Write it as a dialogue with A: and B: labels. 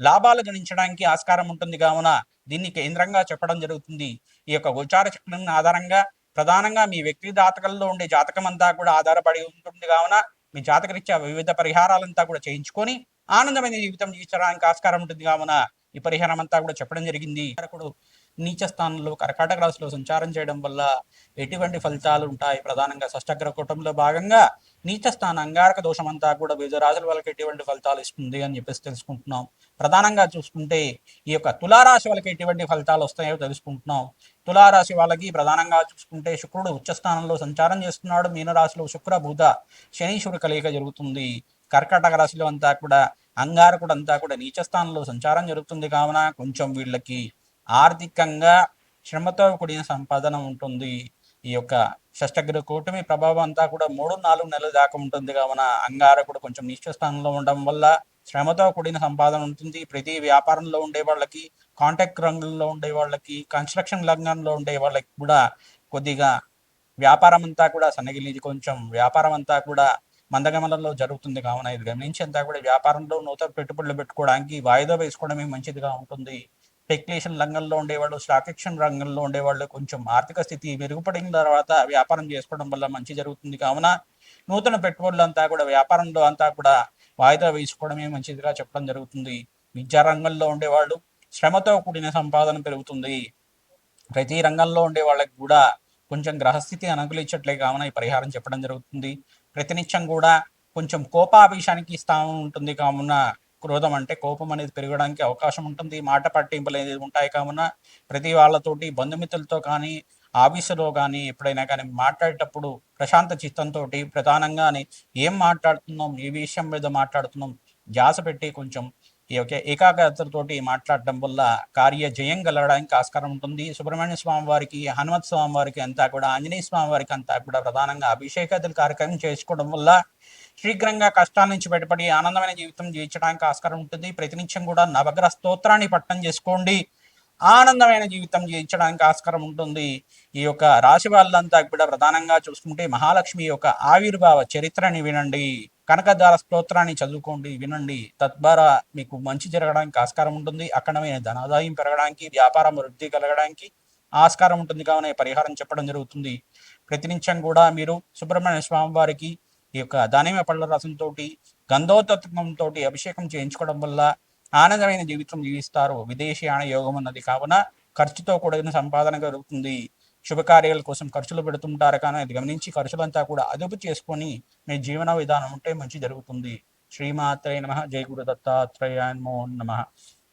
A: లాభాలు గణించడానికి ఆస్కారం ఉంటుంది. కావున దీన్ని కేంద్రంగా చెప్పడం జరుగుతుంది. ఈ యొక్క గోచార చక్రం ఆధారంగా ప్రధానంగా మీ వ్యక్తి జాతకంలో ఉండే జాతకం అంతా కూడా ఆధారపడి ఉంటుంది. కావున మీ జాతకరీత్యా వివిధ పరిహారాలంతా కూడా చేయించుకొని ఆనందమైన జీవితం జీవించడానికి ఆస్కారం ఉంటుంది. కావున ఈ పరిహారం అంతా కూడా చెప్పడం జరిగింది. నీచ స్థానంలో కర్కాటక రాశిలో సంచారం చేయడం వల్ల ఎటువంటి ఫలితాలు ఉంటాయి? ప్రధానంగా షష్టగ్ర కూటంలో భాగంగా నీచ స్థాన అంగారక దోషం అంతా కూడా వివిధ రాశుల వాళ్ళకి ఎటువంటి ఫలితాలు ఇస్తుంది అని చెప్పేసి తెలుసుకుంటున్నాం. ప్రధానంగా చూసుకుంటే ఈ యొక్క తులారాశి వాళ్ళకి ఎటువంటి ఫలితాలు వస్తాయో తెలుసుకుంటున్నాం. తులారాశి వాళ్ళకి ప్రధానంగా చూసుకుంటే శుక్రుడు ఉచ్చ స్థానంలో సంచారం చేస్తున్నాడు. మీనరాశిలో శుక్ర బుధ శనీశ్వరు కలియక జరుగుతుంది. కర్కాటక రాశిలో అంతా కూడా అంగారకుడు అంతా కూడా నీచ స్థానంలో సంచారం జరుగుతుంది కావున కొంచెం వీళ్ళకి ఆర్థికంగా శ్రమతో కూడిన సంపాదన ఉంటుంది. ఈ యొక్క షష్టగ్ర కూటమి ప్రభావం అంతా కూడా మూడు నాలుగు నెలల దాకా ఉంటుంది. కావున అంగారకుడు కొంచెం నిశ్చ స్థానంలో ఉండడం వల్ల శ్రమతో కూడిన సంపాదన ఉంటుంది. ప్రతి వ్యాపారంలో ఉండే వాళ్ళకి కాంటాక్ట్ రంగంలో ఉండే వాళ్ళకి కన్స్ట్రక్షన్ రంగంలో ఉండే వాళ్ళకి కూడా కొద్దిగా వ్యాపారం అంతా కూడా సన్నగిలి కొంచెం వ్యాపారం అంతా కూడా మందగమనంలో జరుగుతుంది. కావున ఇది గమనించి అంతా కూడా వ్యాపారంలో నూతన పెట్టుబడులు పెట్టుకోవడానికి వాయిదా వేసుకోవడమే మంచిదిగా ఉంటుంది. స్పెక్యులేషన్ రంగంలో ఉండేవాళ్ళు స్టాక్ ఎక్స్చేంజ్ రంగంలో ఉండేవాళ్ళు కొంచెం ఆర్థిక స్థితి మెరుగుపడిన తర్వాత వ్యాపారం చేసుకోవడం వల్ల మంచి జరుగుతుంది. కావున నూతన పెట్టుబడులు అంతా కూడా వ్యాపారంలో అంతా కూడా వాయిదా వేసుకోవడమే మంచిదిగా చెప్పడం జరుగుతుంది. విద్యా రంగంలో ఉండేవాళ్ళు శ్రమతో కూడిన సంపాదన పెరుగుతుంది. ప్రతి రంగంలో ఉండే వాళ్ళకి కూడా కొంచెం గ్రహస్థితి అనుకూలించట్లే. కావున ఈ పరిహారం చెప్పడం జరుగుతుంది. ప్రతినిత్యం కూడా కొంచెం కోపాభిషానికి స్థానం ఉంటుంది. కావున క్రోధం అంటే కోపం అనేది పెరగడానికి అవకాశం ఉంటుంది. మాట పట్టింపులు అనేది ఉంటాయి కావున ప్రతి వాళ్ళతోటి బంధుమిత్రులతో కానీ ఆఫీసులో కానీ ఎప్పుడైనా కానీ మాట్లాడేటప్పుడు ప్రశాంత చిత్తంతో ప్రధానంగానే ఏం మాట్లాడుతున్నాం ఏ విషయం మీద మాట్లాడుతున్నాం ధ్యాస పెట్టి కొంచెం ఈ యొక్క ఏకాగ్రతతోటి మాట్లాడటం వల్ల కార్య జయం కలగడానికి ఆస్కారం ఉంటుంది. సుబ్రహ్మణ్య స్వామి వారికి హనుమత్ స్వామి వారికి అంతా కూడా ఆంజనేయ స్వామి వారికి అంతా కూడా ప్రధానంగా అభిషేకాదులు కార్యక్రమం చేసుకోవడం వల్ల శీఘ్రంగా కష్టాల నుంచి బయటపడి ఆనందమైన జీవితం జీవించడానికి ఆస్కారం ఉంటుంది. ప్రతినిత్యం కూడా నవగ్రహ స్తోత్రాన్ని పట్టణం చేసుకోండి. ఆనందమైన జీవితం జీవించడానికి ఆస్కారం ఉంటుంది. ఈ యొక్క రాశి వాళ్ళంతా కూడా ప్రధానంగా చూసుకుంటే మహాలక్ష్మి యొక్క ఆవిర్భావ చరిత్రని వినండి. కనకదార స్తోత్రాన్ని చదువుకోండి వినండి. తద్వారా మీకు మంచి జరగడానికి ఆస్కారం ఉంటుంది. అక్కడమైన ధనాదాయం పెరగడానికి వ్యాపారం వృద్ధి కలగడానికి ఆస్కారం ఉంటుంది కావున పరిహారం చెప్పడం జరుగుతుంది. ప్రతినిత్యం కూడా మీరు సుబ్రహ్మణ్య స్వామి వారికి ఈ యొక్క దానిమ పళ్ళ రసంతో గంధోతత్వంతో అభిషేకం చేయించుకోవడం వల్ల ఆనందమైన జీవితం జీవిస్తారు. విదేశీయాన యోగం ఉన్నది కావున ఖర్చుతో కూడిన సంపాదన కలుగుతుంది శుభకార్యాల కోసం ఖర్చులు పెడుతుంటారు కానీ అది గమనించి ఖర్చులంతా కూడా అదుపు చేసుకొని మీ జీవన విధానం ఉంటే మంచి జరుగుతుంది. శ్రీమాత్రే నమ. జయ గురు దత్తాత్రేయాన్మో నమ.